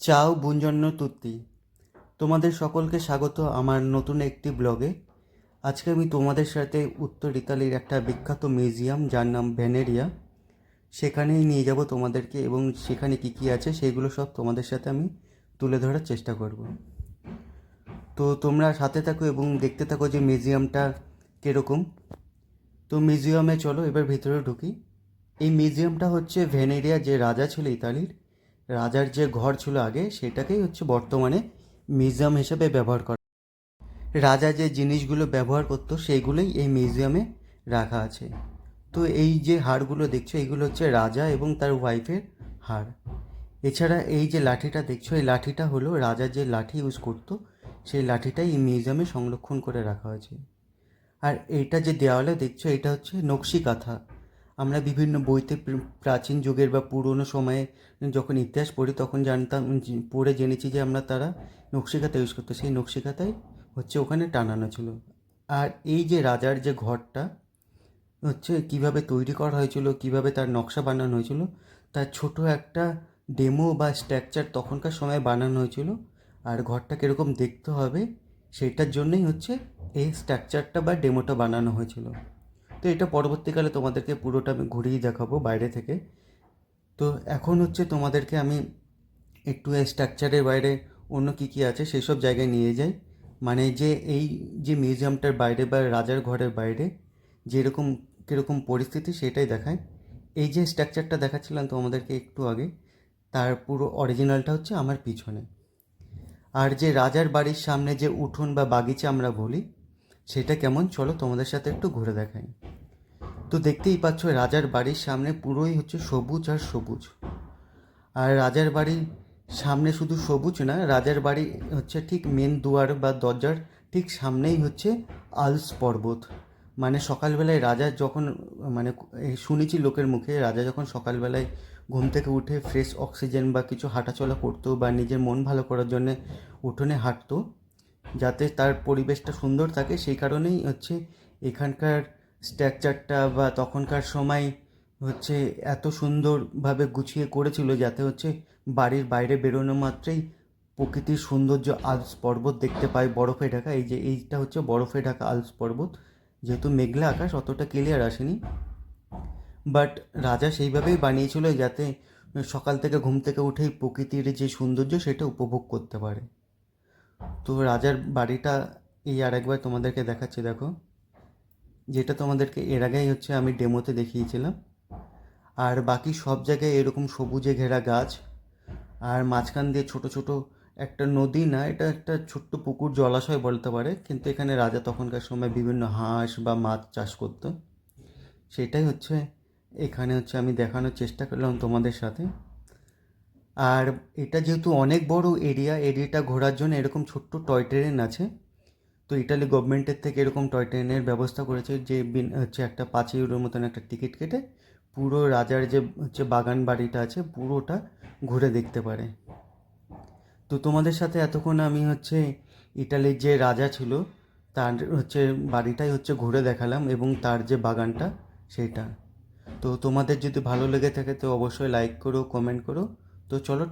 চাও বুঞ্জন্য তুত্তি তোমাদের সকলকে স্বাগত আমার নতুন একটি ব্লগে। আজকে আমি তোমাদের সাথে উত্তর ইতালির একটা বিখ্যাত মিউজিয়াম, যার নাম ভেনেরিয়া। সেখানেই নিয়ে যাব তোমাদেরকে এবং সেখানে কী কী আছে সেগুলো সব তোমাদের সাথে আমি তুলে ধরার চেষ্টা করব। তো তোমরা সাথে থাকো এবং দেখতে থাকো যে মিউজিয়ামটা কীরকম। তো মিউজিয়ামে চলো, এবার ভিতরে ঢুকি। এই মিউজিয়ামটা হচ্ছে ভেনেরিয়া যে রাজা ছিল ইতালির রাজার যে ঘর ছিল আগে, সেটাকেই হচ্ছে বর্তমানে মিউজিয়াম হিসেবে ব্যবহার করা রাজা যে জিনিসগুলো ব্যবহার করতো সেইগুলোই এই মিউজিয়ামে রাখা আছে। তো এই যে হাড়গুলো দেখছ এইগুলো হচ্ছে রাজা এবং তার ওয়াইফের হাড়। এছাড়া এই যে লাঠিটা দেখছ, এই লাঠিটা হলো রাজা যে লাঠি ইউজ করতো, সেই লাঠিটাই এই মিউজিয়ামে সংরক্ষণ করে রাখা হয়েছে। আর এইটা যে দেওয়ালে দেখছ, এটা হচ্ছে নকশি কাঁথা। আমরা বিভিন্ন বইতে প্রাচীন যুগের বা পুরনো সময়ে যখন ইতিহাস পড়ি তখন জানতাম পড়ে জেনেছি যে আমরা তারা নকশিকাতা ইউজ করতো। সেই নকশিকাতাই হচ্ছে ওখানে টানানো ছিল। আর এই যে রাজার যে ঘরটা, হচ্ছে কীভাবে তৈরি করা হয়েছিল, কীভাবে তার নকশা বানানো হয়েছিল, তার ছোট একটা ডেমো বা স্ট্রাকচার তখনকার সময় বানানো হয়েছিল। আর ঘরটা কীরকম দেখতে হবে, সেটার জন্যই হচ্ছে এই স্ট্রাকচারটা বা ডেমোটা বানানো হয়েছিল। তো এটা পরবর্তীকালে তোমাদেরকে পুরোটা আমি ঘুরিয়ে দেখাবো বাইরে থেকে। তো এখন হচ্ছে তোমাদেরকে আমি একটু স্ট্রাকচারের বাইরে অন্য কী কী আছে সেসব জায়গায় নিয়ে যাই। মানে যে এই যে মিউজিয়ামটার বাইরে বা রাজার ঘরের বাইরে যেরকম কীরকম পরিস্থিতি সেটাই দেখায়। এই যে স্ট্রাকচারটা দেখাচ্ছিলাম তোমাদেরকে একটু আগে, তার পুরো অরিজিনালটা হচ্ছে আমার পিছনে। আর যে রাজার বাড়ির সামনে যে উঠোন বা বাগিচা আমরা বলি, সেটা কেমন? চলো তোমাদের সাথে একটু ঘুরে দেখাই। তো দেখতেই পাচ্ছ রাজার বাড়ির সামনে পুরোই হচ্ছে সবুজ আর সবুজ। আর রাজার বাড়ির সামনে শুধু সবুজ না, রাজার বাড়ি হচ্ছে ঠিক মেন দুয়ার বা দরজার ঠিক সামনেই হচ্ছে আলস পর্বত। মানে সকালবেলায় রাজা যখন মানে শুনেছি লোকের মুখে, রাজা যখন সকালবেলায় ঘুম থেকে উঠে ফ্রেশ অক্সিজেন বা কিছু হাঁটাচলা করতো বা নিজের মন ভালো করার জন্য উঠোনে হাঁটতো, যাতে তার পরিবেশটা সুন্দর থাকে, সেই কারণেই হচ্ছে এখানকার স্ট্রাকচারটা বা তখনকার সময় হচ্ছে এত সুন্দরভাবে গুছিয়ে করেছিল যাতে হচ্ছে বাড়ির বাইরে বেরোনো মাত্রেই প্রকৃতির সৌন্দর্য আলস পর্বত দেখতে পাই বরফে ঢাকা। এই যে এইটা হচ্ছে বরফে ঢাকা আলস পর্বত। যেহেতু মেঘলা আকাশ, অতটা ক্লিয়ার আসেনি। বাট রাজা সেইভাবেই বানিয়েছিল যাতে সকাল থেকে ঘুম থেকে উঠেই প্রকৃতির যে সৌন্দর্য সেটা উপভোগ করতে পারে। তো রাজার বাড়িটা এই আরেকবার তোমাদেরকে দেখাচ্ছি, দেখো। যেটা তোমাদেরকে এর আগেই হচ্ছে আমি ডেমোতে দেখিয়েছিলাম। আর বাকি সব জায়গায় এরকম সবুজে ঘেরা গাছ। আর মাঝখান দিয়ে ছোট ছোট একটা নদী না, এটা একটা ছোট্ট পুকুর জলাশয় বলতে পারে। কিন্তু এখানে রাজা তখনকার সময় বিভিন্ন হাঁস বা মাছ চাষ করতো। সেটাই হচ্ছে, এখানে হচ্ছে আমি দেখানোর চেষ্টা করলাম তোমাদের সাথে। আর এটা যেহেতু অনেক বড় এরিয়া, এরিয়াটা ঘোরার জন্য এরকম ছোট্ট টয় ট্রেন আছে। তো ইটালি গভর্নমেন্টের থেকে এরকম টয় ট্রেনের ব্যবস্থা করেছে যে হচ্ছে একটা পাঁচ ইউরোর মতন একটা টিকিট কেটে পুরো রাজার যে, হচ্ছে বাগান বাড়িটা আছে পুরোটা ঘুরে দেখতে পারে। তো তোমাদের সাথে এতক্ষণ আমি হচ্ছে ইটালির যে রাজা ছিল, তার হচ্ছে বাড়িটাই হচ্ছে ঘুরে দেখালাম এবং তার যে বাগানটা সেটা। তো তোমাদের যদি ভালো লেগে থাকে তো অবশ্যই লাইক করো কমেন্ট করো। তো চলো